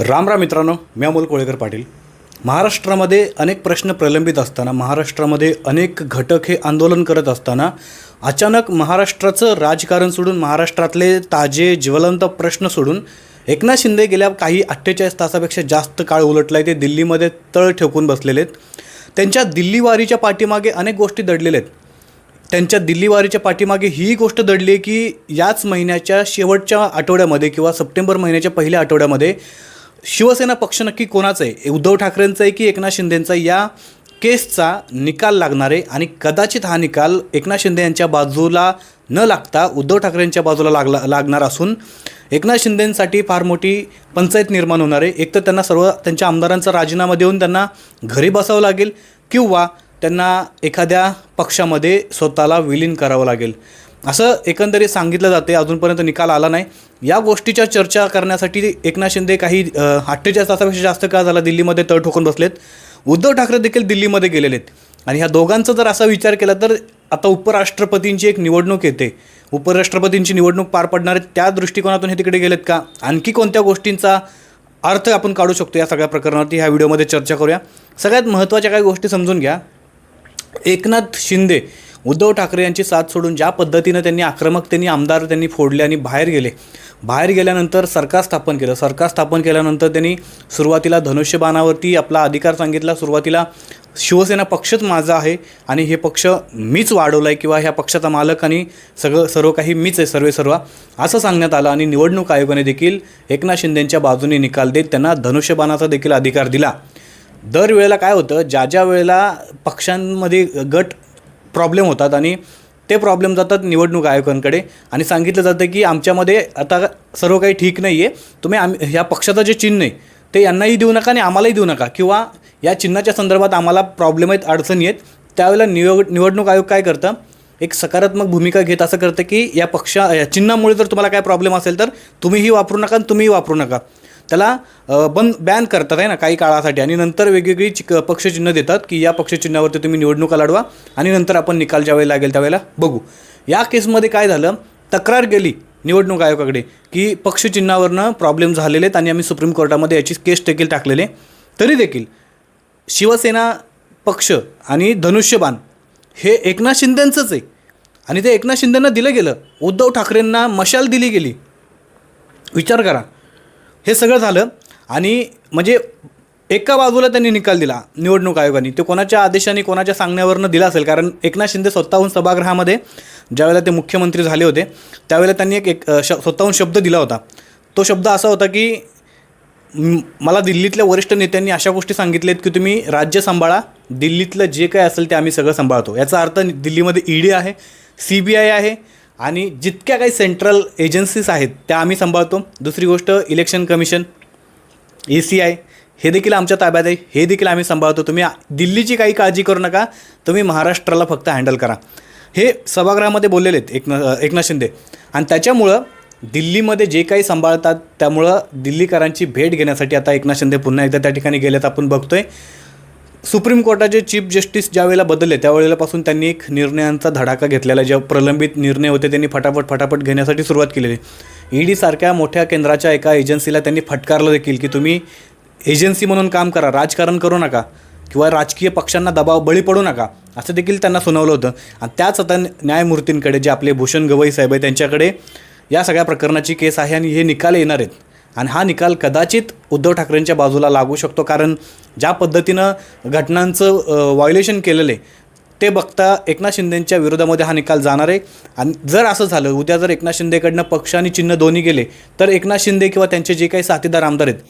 राम राम मित्रांनो मी अमोल कोळेकर पाटील. महाराष्ट्रामध्ये अनेक प्रश्न प्रलंबित असताना महाराष्ट्रामध्ये अनेक घटक हे आंदोलन करत असताना अचानक महाराष्ट्राचं राजकारण सोडून महाराष्ट्रातले ताजे ज्वलंत प्रश्न सोडून एकनाथ शिंदे गेल्या काही अठ्ठेचाळीस तासापेक्षा जास्त काळ उलटला आहे ते दिल्लीमध्ये तळ ठेकून बसलेले आहेत त्यांच्या दिल्लीवारीच्या पाठीमागे अनेक गोष्टी दडलेल्या आहेत. त्यांच्या दिल्लीवारीच्या पाठीमागे ही गोष्ट दडली आहे की याच महिन्याच्या शेवटच्या आठवड्यामध्ये किंवा सप्टेंबर महिन्याच्या पहिल्या आठवड्यामध्ये शिवसेना पक्ष नक्की कोणाचा आहे? उद्धव ठाकरेंचा आहे की एकनाथ शिंदेंचा? या केसचा निकाल लागणार आहे आणि कदाचित हा निकाल एकनाथ शिंदे यांच्या बाजूला न लागता उद्धव ठाकरेंच्या बाजूला लागला लागणार असून एकनाथ शिंदेंसाठी फार मोठी पंचायत निर्माण होणार आहे. एक तर त्यांना सर्व त्यांच्या आमदारांचा राजीनामा देऊन त्यांना घरी बसावं लागेल किंवा त्यांना एखाद्या पक्षामध्ये स्वतःला विलीन करावं लागेल. असं एकंदरीत सांगितलं जाते. अजूनपर्यंत निकाल आला नाही. या गोष्टीच्या चर्चा करण्यासाठी एकनाथ शिंदे काही अठ्ठेचाळीस तासापेक्षा जास्त काळ झाला दिल्लीमध्ये तळ ठोकून बसलेत. उद्धव ठाकरे देखील दिल्लीमध्ये गेलेले आहेत. आणि ह्या दोघांचा जर असा विचार केला तर आता उपराष्ट्रपतींची एक निवडणूक येते. उपराष्ट्रपतींची निवडणूक पार पडणार आहे त्या दृष्टिकोनातून हे तिकडे गेलेत का? आणखी कोणत्या गोष्टींचा अर्थ आपण काढू शकतो या सगळ्या प्रकरणावरती? ह्या व्हिडिओमध्ये चर्चा करूया. सगळ्यात महत्त्वाच्या काही गोष्टी समजून घ्या. एकनाथ शिंदे उद्धव ठाकरे यांची साथ सोडून ज्या पद्धतीनं त्यांनी आक्रमक त्यांनी आमदार त्यांनी फोडले आणि बाहेर गेले बाहेर गेल्यानंतर सरकार स्थापन केलं. सरकार स्थापन केल्यानंतर त्यांनी सुरुवातीला धनुष्यबाणावरती आपला अधिकार सांगितला. सुरुवातीला शिवसेना पक्षच माझा आहे आणि हे पक्ष मीच वाढवला आहे किंवा ह्या पक्षाचा मालक आणि सगळं सर्व काही मीच आहे सर्वे सर्व. असं सांगण्यात आलं आणि निवडणूक आयोगाने देखील एकनाथ शिंदेंच्या बाजूने निकाल देत त्यांना धनुष्यबाणाचा देखील अधिकार दिला. दरवेळेला काय होतं? ज्या ज्या वेळेला पक्षांमध्ये गट प्रॉब्लेम होतात आणि ते प्रॉब्लेम जातात निवडणूक आयोगांकडे. आणि सांगितलं जातं की आमच्यामध्ये आता सर्व काही ठीक नाही आहे तुम्ही आम ह्या पक्षाचं जे चिन्ह आहे ते यांनाही देऊ नका आणि आम्हालाही देऊ नका. किंवा या चिन्हाच्या संदर्भात आम्हाला प्रॉब्लेम आहेत अडचणी आहेत त्यावेळेला निवड निवडणूक आयोग काय करतं? एक सकारात्मक भूमिका घेत असं करतं की या पक्षा या चिन्हामुळे जर तुम्हाला काय प्रॉब्लेम असेल तर तुम्हीही वापरू नका आणि तुम्हीही वापरू नका. त्याला बंद बॅन करतात आहे ना काही काळासाठी. आणि नंतर वेगवेगळी चिक पक्षचिन्ह देतात की या पक्षचिन्हावरती तुम्ही निवडणुका लढवा आणि नंतर आपण निकाल ज्यावेळी लागेल त्यावेळेला बघू. या केसमध्ये काय झालं? तक्रार गेली निवडणूक आयोगाकडे की पक्षचिन्हावरनं प्रॉब्लेम झालेले आहेत आणि आम्ही सुप्रीम कोर्टामध्ये याची केस देखील टाकलेले. तरी देखील शिवसेना पक्ष आणि धनुष्यबाण हे एकनाथ शिंदेंचंच आहे. आणि ते एकनाथ शिंदेंना दिलं गेलं. उद्धव ठाकरेंना मशाल दिली गेली. विचार करा. हे सगळं झालं आणि म्हणजे एका बाजूला त्यांनी निकाल दिला निवडणूक आयोगाने. ते कोणाच्या आदेशाने कोणाच्या सांगण्यावरनं दिला असेल? कारण एकनाथ शिंदे स्वतःहून सभागृहामध्ये ज्यावेळेला ते मुख्यमंत्री झाले होते त्यावेळेला त्यांनी एक एक श स्वतःहून शब्द दिला होता. तो शब्द असा होता की मला दिल्लीतल्या वरिष्ठ नेत्यांनी अशा गोष्टी सांगितल्यात की तुम्ही राज्य सांभाळा दिल्लीतलं जे काय असेल ते आम्ही सगळं सांभाळतो. याचा अर्थ दिल्लीमध्ये ईडी आहे सी बी आय आहे आणि जितक्या काही सेंट्रल एजन्सीज आहेत त्या आम्ही सांभाळतो. दुसरी गोष्ट election commission A C I हे देखील आमच्या ताब्यात आहे. हे देखील आम्ही सांभाळतो. तुम्ही दिल्लीची काही काळजी करू नका. तुम्ही महाराष्ट्राला फक्त हँडल करा. हे सभागृहामध्ये बोललेले आहेत एकना एकनाथ शिंदे. आणि त्याच्यामुळं दिल्लीमध्ये जे काही सांभाळतात त्यामुळं दिल्लीकरांची भेट घेण्यासाठी आता एकनाथ शिंदे पुन्हा एकदा त्या ठिकाणी गेल्यात आपण बघतोय. सुप्रीम कोर्टाचे चीफ जस्टिस ज्या वेळेला बदलले त्यावेळेलापासून त्यांनी एक निर्णयांचा धडाका घेतलेला आहे. ज्या प्रलंबित निर्णय होते त्यांनी फटाफट फटाफट घेण्यासाठी सुरुवात केलेली ईडी सारख्या मोठ्या केंद्राच्या एका एजन्सीला त्यांनी फटकारलं देखील की तुम्ही एजन्सी म्हणून काम करा राजकारण करू नका किंवा राजकीय पक्षांना दबाव बळी पडू नका असं देखील त्यांना सुनावलं होतं आणि त्याच आता न्यायमूर्तींकडे जे आपले भूषण गवई साहेब आहे त्यांच्याकडे या सगळ्या प्रकरणाची केस आहे आणि हे निकाल येणार आहेत आणि हा निकाल कदाचित उद्धव ठाकरेंच्या बाजूला लागू शकतो कारण ज्या पद्धतीनं घटनांचं व्हायोलेशन केलेलं आहे ते बघता एकनाथ शिंदेंच्या विरोधामध्ये हा निकाल जाणार आहे. आणि जर असं झालं उद्या जर एकनाथ शिंदेकडनं पक्ष आणि चिन्ह दोन्ही गेले तर एकनाथ शिंदे किंवा त्यांचे जे काही साथीदार आमदार आहेत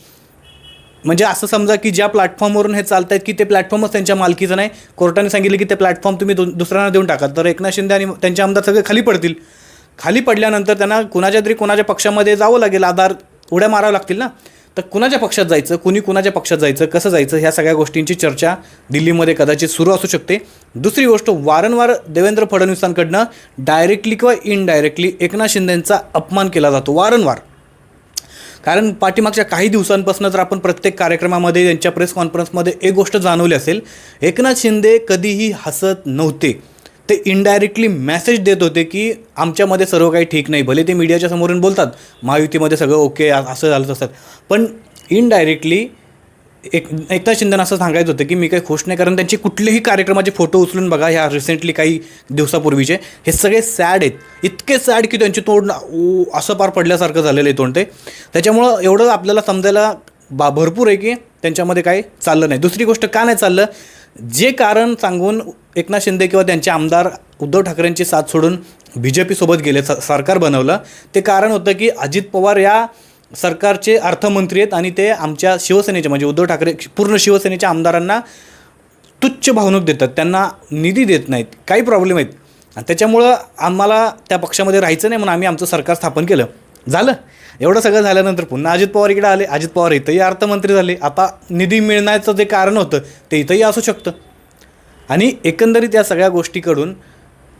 म्हणजे असं समजा की ज्या प्लॅटफॉर्मवरून हे चालत आहेत की ते प्लॅटफॉर्मच त्यांच्या मालकीचं नाही. कोर्टाने सांगितलं की ते प्लॅटफॉर्म तुम्ही दु दुसऱ्यांना देऊन टाका. तर एकनाथ शिंदे आणि त्यांचे आमदार सगळे खाली पडतील. खाली पडल्यानंतर त्यांना कुणाच्या तरी कोणाच्या पक्षामध्ये जावं लागेल आधार उड्या माराव्या लागतील ना? तर कुणाच्या पक्षात जायचं? कुणी कुणाच्या पक्षात जायचं? कसं जायचं? ह्या सगळ्या गोष्टींची चर्चा दिल्लीमध्ये कदाचित सुरू असू शकते. दुसरी गोष्ट वारंवार देवेंद्र फडणवीसांकडनं डायरेक्टली किंवा इनडायरेक्टली एकनाथ शिंदेंचा अपमान केला जातो. वारंवार. कारण पाठीमागच्या काही दिवसांपासून जर आपण प्रत्येक कार्यक्रमामध्ये त्यांच्या प्रेस कॉन्फरन्समध्ये एक गोष्ट जाणवली असेल एकनाथ शिंदे कधीही हसत नव्हते. ते इनडायरेक्टली मेसेज देत होते की आमच्यामध्ये सर्व काही ठीक नाही भले ते मीडियाच्या समोरून बोलतात महायुतीमध्ये सगळं ओके असं झालं असतात पण इनडायरेक्टली एक एकदा शिंदेनं असं सांगायचं होतं की मी काही खुश नाही कारण त्यांचे कुठलेही कार्यक्रमाचे फोटो उचलून बघा ह्या रिसेंटली काही दिवसापूर्वीचे हे सगळे सॅड आहेत. इतके सॅड की त्यांचे तोंड असं पार पडल्यासारखं झालेलं आहे तोंड ते. त्याच्यामुळं एवढं आपल्याला समजायला बा भरपूर आहे की त्यांच्यामध्ये काही चाललं नाही. दुसरी गोष्ट का नाही चाललं? जे कारण सांगून एकनाथ शिंदे किंवा त्यांचे आमदार उद्धव ठाकरेंची साथ सोडून बी जे पीसोबत गेले स सरकार बनवलं ते कारण होतं की अजित पवार या सरकारचे अर्थमंत्री आहेत आणि ते आमच्या शिवसेनेचे म्हणजे उद्धव ठाकरे पूर्ण शिवसेनेच्या आमदारांना तुच्छ भावणूक देतात त्यांना निधी देत नाहीत काही प्रॉब्लेम आहेत. आणि त्याच्यामुळं आम्हाला त्या पक्षामध्ये राहायचं नाही म्हणून आम्ही आमचं सरकार स्थापन केलं. झालं. एवढं सगळं झाल्यानंतर पुन्हा अजित पवार इकडे आले. अजित पवार इथंही अर्थमंत्री झाले. आता निधी मिळण्याचं जे कारण होतं ते इथंही असू शकतं. आणि एकंदरीत या सगळ्या गोष्टीकडून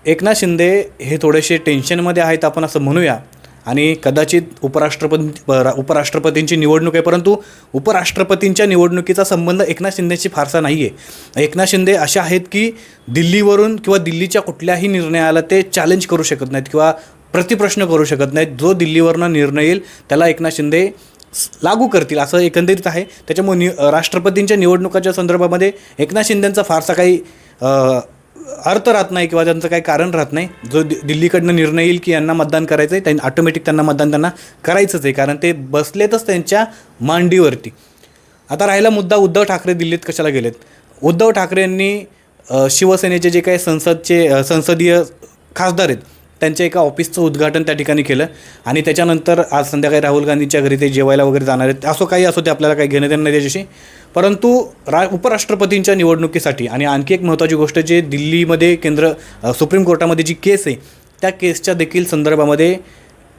एकनाथ शिंदे हे थोडेसे टेन्शनमध्ये आहेत आपण असं म्हणूया. आणि कदाचित उपराष्ट्रपती उपराष्ट्रपतींची निवडणूक आहे परंतु उपराष्ट्रपतींच्या निवडणुकीचा संबंध एकनाथ शिंदेशी फारसा नाही आहे एकनाथ शिंदे असे आहेत की दिल्लीवरून किंवा दिल्लीच्या कुठल्याही निर्णयाला ते चॅलेंज करू शकत नाहीत किंवा प्रतिप्रश्न करू शकत नाहीत. जो दिल्लीवरनं निर्णय येईल त्याला एकनाथ शिंदे लागू करतील असं एकंदरीत आहे. त्याच्यामुळे नि राष्ट्रपतींच्या निवडणुकाच्या संदर्भामध्ये एकनाथ शिंदेंचा फारसा काही अर्थ राहत नाही किंवा त्यांचं काही कारण राहत नाही. जो दि दिल्लीकडनं निर्णय येईल की यांना मतदान करायचं आहे त्यांनी ऑटोमॅटिक त्यांना मतदान त्यांना करायचंच आहे. कारण ते बसलेतच त्यांच्या मांडीवरती. आता राहिला मुद्दा उद्धव ठाकरे दिल्लीत कशाला गेलेत? उद्धव ठाकरे यांनी शिवसेनेचे जे काही संसदचे संसदीय खासदार आहेत त्यांच्या एका ऑफिसचं उद्घाटन त्या ठिकाणी केलं. आणि त्याच्यानंतर आज संध्याकाळी राहुल गांधींच्या घरी ते जेवायला वगैरे जाणार आहेत. असं काही असो ते आपल्याला काही घेणं देणं नाही त्याच्याशी. परंतु रा उपराष्ट्रपतींच्या निवडणुकीसाठी आणि आणखी एक महत्त्वाची गोष्ट जे दिल्लीमध्ये केंद्र सुप्रीम कोर्टामध्ये जी केस आहे त्या केसच्या देखील संदर्भामध्ये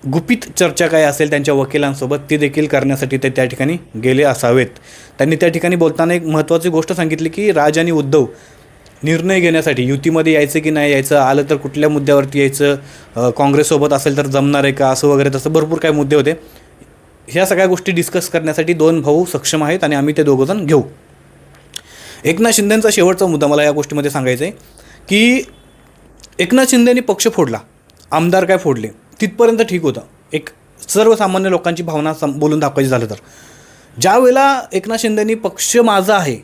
गुपित चर्चा काय असेल त्यांच्या वकिलांसोबत ती देखील करण्यासाठी ते त्या ठिकाणी गेले असावेत. त्यांनी त्या ठिकाणी बोलताना एक महत्त्वाची गोष्ट सांगितली की राज आणि उद्धव निर्णय घेण्यासाठी युतीमध्ये यायचं की नाही यायचं आलं तर कुठल्या मुद्द्यावरती यायचं काँग्रेससोबत असेल तर जमणार आहे का असं वगैरे तसं भरपूर काही मुद्दे होते. ह्या सगळ्या गोष्टी डिस्कस करण्यासाठी दोन भाऊ सक्षम आहेत आणि आम्ही ते दोघंजण घेऊ. एकनाथ शिंदेंचा शेवटचा मुद्दा मला या गोष्टीमध्ये सांगायचा आहे की एकनाथ शिंदेनी पक्ष फोडला. आमदार काय फोडले? तिथपर्यंत ठीक होतं. एक सर्वसामान्य लोकांची भावना सम बोलून दाखवायची झालं तर. ज्यावेळेला एकनाथ शिंदेनी पक्ष माझा आहे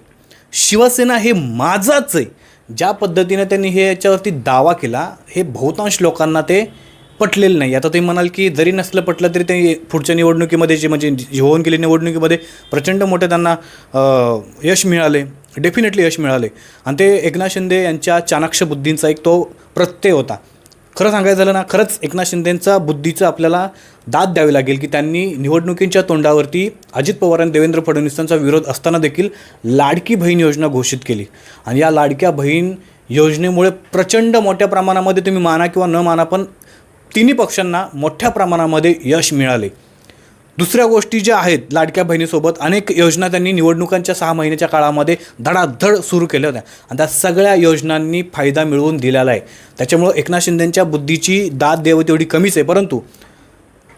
शिवसेना हे माझाच आहे ज्या पद्धतीने त्यांनी हे याच्यावरती दावा केला हे बहुतांश लोकांना ते पटलेलं नाही. आता ते म्हणाल की जरी नसलं पटलं तरी ते पुढच्या निवडणुकीमध्ये जे म्हणजे जी होऊन गेली निवडणुकीमध्ये प्रचंड मोठे त्यांना यश मिळाले. डेफिनेटली यश मिळाले. आणि ते एकनाथ शिंदे यांच्या चाणाक्ष बुद्धींचा एक तो प्रत्यय होता. खरं सांगायचं झालं ना खरंच एकनाथ शिंदेंचा बुद्धीचं आपल्याला दाद द्यावी लागेल की त्यांनी निवडणुकींच्या तोंडावरती अजित पवार आणि देवेंद्र फडणवीसांचा विरोध असताना देखील लाडकी बहीण योजना घोषित केली. आणि या लाडक्या बहीण योजनेमुळे प्रचंड मोठ्या प्रमाणामध्ये तुम्ही माना किंवा न माना पण तिन्ही पक्षांना मोठ्या प्रमाणामध्ये यश मिळाले. दुसऱ्या गोष्टी ज्या आहेत लाडक्या बहिणीसोबत अनेक योजना त्यांनी निवडणुकांच्या सहा महिन्याच्या काळामध्ये धडाधड सुरू केल्या होत्या. आणि त्या सगळ्या योजनांनी फायदा मिळवून दिलेला आहे. त्याच्यामुळं एकनाथ शिंदेंच्या बुद्धीची दाद द्यावी तेवढी कमीच आहे. परंतु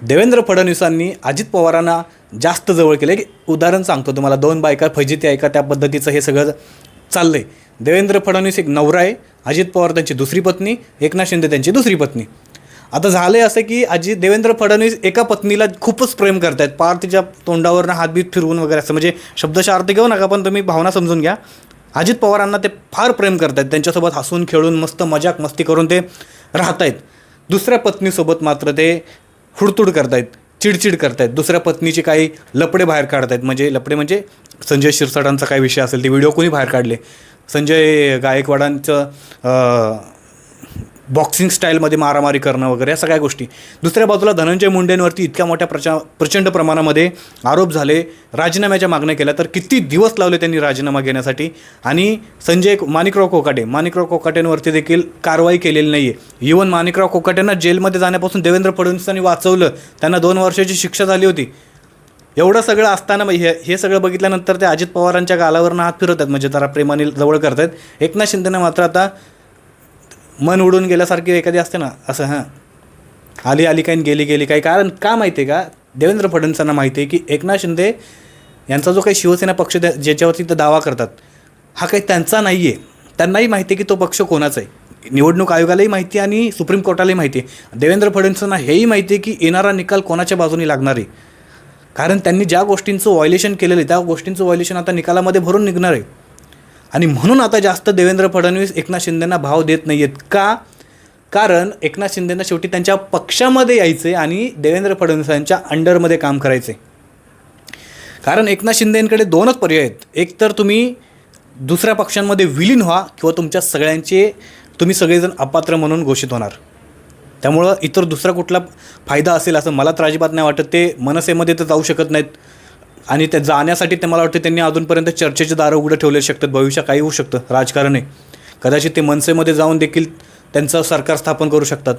देवेंद्र फडणवीसांनी अजित पवारांना जास्त जवळ केलं की उदाहरण सांगतो तुम्हाला. दोन बायका फजिती ऐका त्या पद्धतीचं हे सगळं चाललं आहे देवेंद्र फडणवीस एक नवरा आहे. अजित पवार त्यांची दुसरी पत्नी. एकनाथ शिंदे त्यांची दुसरी पत्नी. आता झालं आहे असं की अजित देवेंद्र फडणवीस एका पत्नीला खूपच प्रेम करतायत. पार तिच्या तोंडावरनं हातबीत फिरवून वगैरे असं. म्हणजे शब्दशः अर्थ घेऊ नका पण तुम्ही भावना समजून घ्या. अजित पवारांना ते फार प्रेम करतायत. त्यांच्यासोबत हसून खेळून मस्त मजाक मस्ती करून ते राहत आहेत दुसऱ्या पत्नीसोबत मात्र ते हुडतुड करतायत चिडचिड करतायत. दुसऱ्या पत्नीचे काही लपडे बाहेर काढतायत. म्हणजे लपडे म्हणजे संजय शिरसाटांचा काही विषय असेल ते व्हिडिओ कोणी बाहेर काढले. संजय गायकवाडांचं बॉक्सिंग स्टाईलमध्ये मारामारी करणं वगैरे या सगळ्या गोष्टी. दुसऱ्या बाजूला धनंजय मुंडेंवरती इतक्या मोठ्या प्रचा प्रचंड प्रमाणामध्ये आरोप झाले राजीनाम्याच्या मागण्या केल्या तर किती दिवस लावले त्यांनी राजीनामा घेण्यासाठी? आणि संजय माणिकराव कोकाटे माणिकराव कोकाटेंवरती देखील कारवाई केलेली नाही आहे इवन माणिकराव कोकाटेंना जेलमध्ये जाण्यापासून देवेंद्र फडणवीसांनी वाचवलं त्यांना दोन वर्षाची शिक्षा झाली होती. एवढं सगळं असताना हे हे सगळं बघितल्यानंतर ते अजित पवारांच्या गालावरनं हात फिरवतात म्हणजे जरा प्रेमाने जवळ करतात एकनाथ शिंदेनं मात्र आता मन उडून गेल्यासारखी एखादी असते ना असं हां. आली आली काही गेली गेली काही कारण का माहिती आहे का? देवेंद्र फडणवीसांना माहिती आहे की एकनाथ शिंदे यांचा जो काही शिवसेना पक्ष ज्याच्यावरती ते दावा करतात हा काही त्यांचा नाही आहे त्यांनाही माहिती आहे की तो पक्ष कोणाचा आहे. निवडणूक आयोगालाही माहिती आहे आणि सुप्रीम कोर्टालाही माहिती आहे देवेंद्र फडणवीसांना हेही माहिती आहे की येणारा निकाल कोणाच्या बाजूने लागणार आहे? कारण त्यांनी ज्या गोष्टींचं व्हायलेशन केलेलं आहे त्या गोष्टींचं व्हायलेशन आता निकालामध्ये भरून निघणार आहे. आणि म्हणून आता जास्त देवेंद्र फडणवीस एकनाथ शिंदेंना भाव देत नाही आहेत का? कारण एकनाथ शिंदेंना शेवटी त्यांच्या पक्षामध्ये यायचे आणि देवेंद्र फडणवीसांच्या अंडरमध्ये काम करायचे. कारण एकनाथ शिंदेंकडे दोनच पर्याय आहेत. एक तर तुम्ही दुसऱ्या पक्षांमध्ये विलीन व्हा किंवा तुमच्या सगळ्यांचे तुम्ही सगळेजण अपात्र म्हणून घोषित होणार. त्यामुळं इतर दुसरा कुठला फायदा असेल असं मला तर अजिबात नाही वाटत. ते मनसेमध्ये तर जाऊ शकत नाहीत. आणि त्या जाण्यासाठी ते मला वाटतं त्यांनी अजूनपर्यंत चर्चेचे दारं उघडं ठेवले शकतात. भविष्य काही होऊ शकतं. राजकारण आहे. कदाचित ते मनसेमध्ये जाऊन देखील त्यांचं सरकार स्थापन करू शकतात.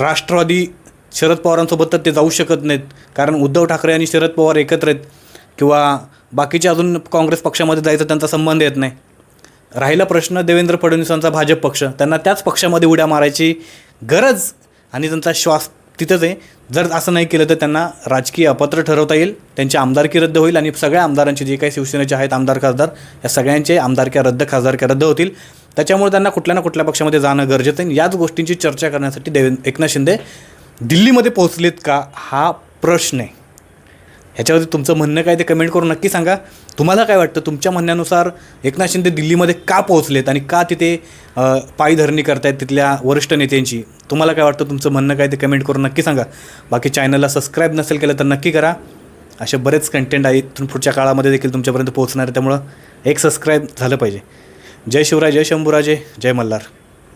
राष्ट्रवादी शरद पवारांसोबत तर ते जाऊ शकत नाहीत. कारण उद्धव ठाकरे आणि शरद पवार एकत्र आहेत. किंवा बाकीचे अजून काँग्रेस पक्षामध्ये जायचा त्यांचा संबंध येत नाही. राहिला प्रश्न देवेंद्र फडणवीसांचा भाजप पक्ष. त्यांना त्याच पक्षामध्ये उड्या मारायची गरज आणि त्यांचा श्वास तिथंच आहे. जर असं नाही केलं तर त्यांना राजकीय अपात्र ठरवता येईल. त्यांची आमदारकी रद्द होईल आणि सगळ्या आमदारांचे जे काही शिवसेनेचे आहेत आमदार खासदार या सगळ्यांचे आमदारक्या रद्द खासदारक्या रद्द होतील. त्याच्यामुळे त्यांना कुठल्या ना कुठल्या पक्षामध्ये जाणं गरजेचं आहे. याच गोष्टींची चर्चा करण्यासाठी देवें एकनाथ शिंदे दिल्लीमध्ये पोहोचलेत का? हा प्रश्न आहे. ह्याच्यावरती तुमचं म्हणणं काय ते कमेंट करून नक्की सांगा. तुम्हाला काय वाटतं तुमच्या म्हणण्यानुसार एकनाथ शिंदे दिल्लीमध्ये का पोहोचलेत आणि का तिथे पायधरणी करतायत तिथल्या वरिष्ठ नेत्यांची? तुम्हाला काय वाटतं तुमचं म्हणणं काय ते कमेंट करून नक्की सांगा. बाकी चॅनलला सबस्क्राईब नसेल केलं तर नक्की करा. असे बरेच कंटेंट आहेत इथून पुढच्या काळामध्ये देखील तुमच्यापर्यंत पोहोचणार आहे त्यामुळं एक सबस्क्राईब झालं पाहिजे. जय शिवराय जय शंभूराजे जय मल्हार.